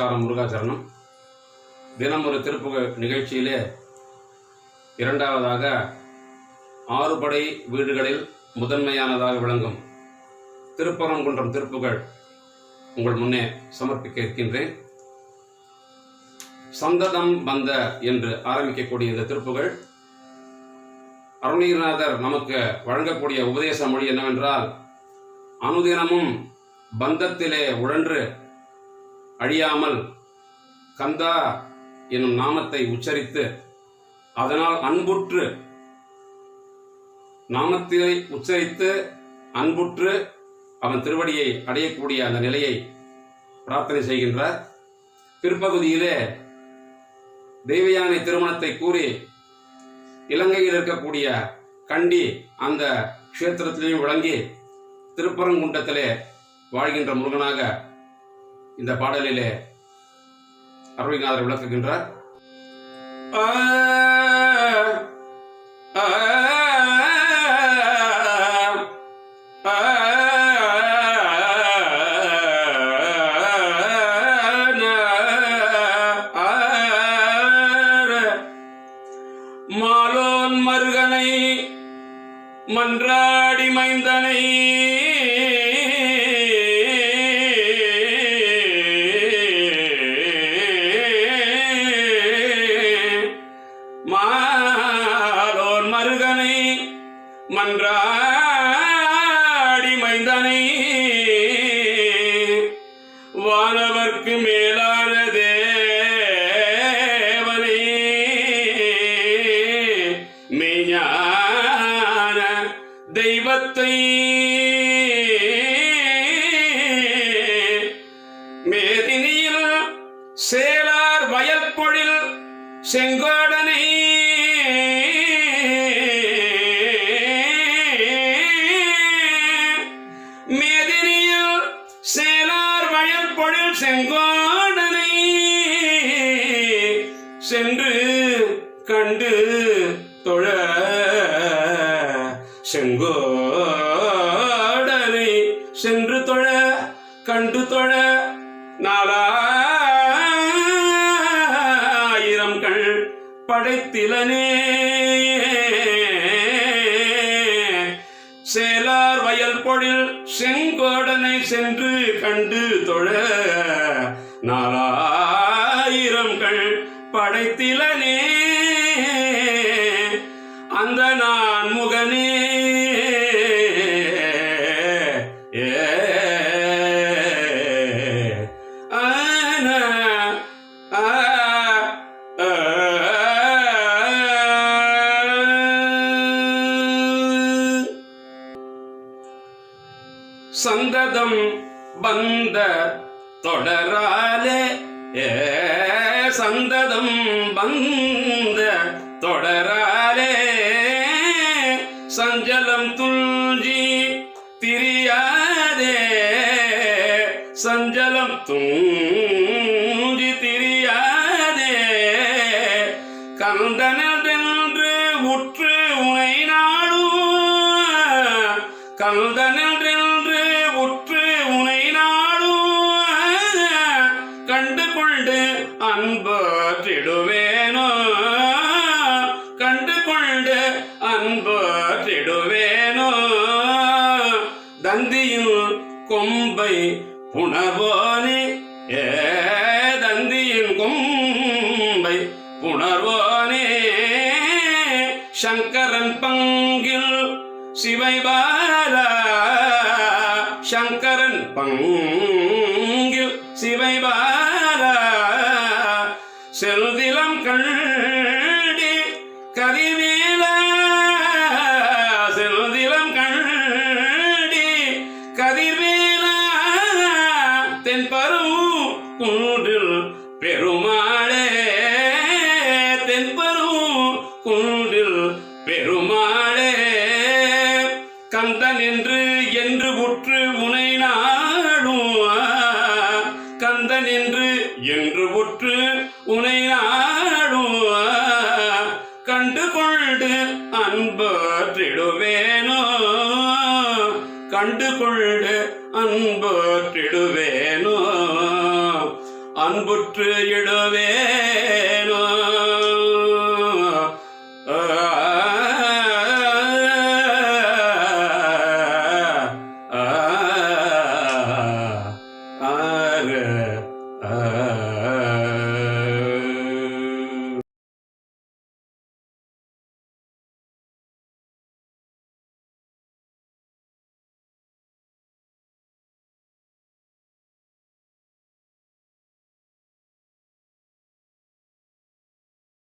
நமஸ்காரம் முருகாச்சரணம் தினம் ஒரு திருப்புக நிகழ்ச்சியிலே இரண்டாவதாக ஆறுபடை வீடுகளில் முதன்மையானதாக விளங்கும் திருப்பரங்குன்றம் திருப்புகள் உங்கள் முன்னே சமர்ப்பிக்க இருக்கின்றேன். சந்ததம் வந்த என்று ஆரம்பிக்கக்கூடிய இந்த திருப்புகள் அருணகிரிநாதர் நமக்கு வழங்கக்கூடிய உபதேச மொழி என்னவென்றால் அனுதினமும் பந்தத்திலே உழன்று அழியாமல் கந்தா என்னும் நாமத்தை உச்சரித்து அதனால் அன்புற்று நாமத்தை உச்சரித்து அன்புற்று அவன் திருவடியை அடையக்கூடிய அந்த நிலையை பிரார்த்தனை செய்கின்றார். பிற்பகுதியிலே தேவயானை திருமணத்தை கூறி இலங்கையில் இருக்கக்கூடிய கண்டி அந்த க்ஷேத்திரத்திலையும் விளங்கி திருப்பரங்குன்றத்திலே வாழ்கின்ற முருகனாக இந்த பாடலிலே அருள்நாதர் விளக்குகின்றார் மாலோன் மருகனை மன்றாடி மைந்தனை மன்றாடி மைந்தனை. வானவர்க்கு மேலான தேவனை. மெய்ஞான தெய்வத்தை மேதினியில் சேலார் வயற்பொழில் செங்கோடனை சென்று கண்டு தொழ செங்கோடனை சென்று தொழ கண்டு தொழ நாலாயிரம் கண் படைத்திலனே. சேலார் வயல் பொழில் செங்கோடனை சென்று கண்டு தொழ நாலா படைத்திலனே. அந்த நான் முகனே. ஏ. ஆனா, சந்ததம் வந்த தொடராலே. ஏ. சந்ததம் வந்த தொடராலே அன்போற்றிடுவேனோ கண்டு கொண்டு அன்போற்றிடுவேனோ? தந்தியும் கொம்பை புணர்வோனே? ஏ தந்தியின் கொம்பை புணர்வோனே? சங்கரன் பங்கில் சிவைபாலா சங்கரன் பங்கில் சிவைபாலா செல்திலம் அன்பு திடுவேனோ கண்டுகொண்டு அன்பு திடுவேனோ அன்புற்று இடுவேனோ ஆறு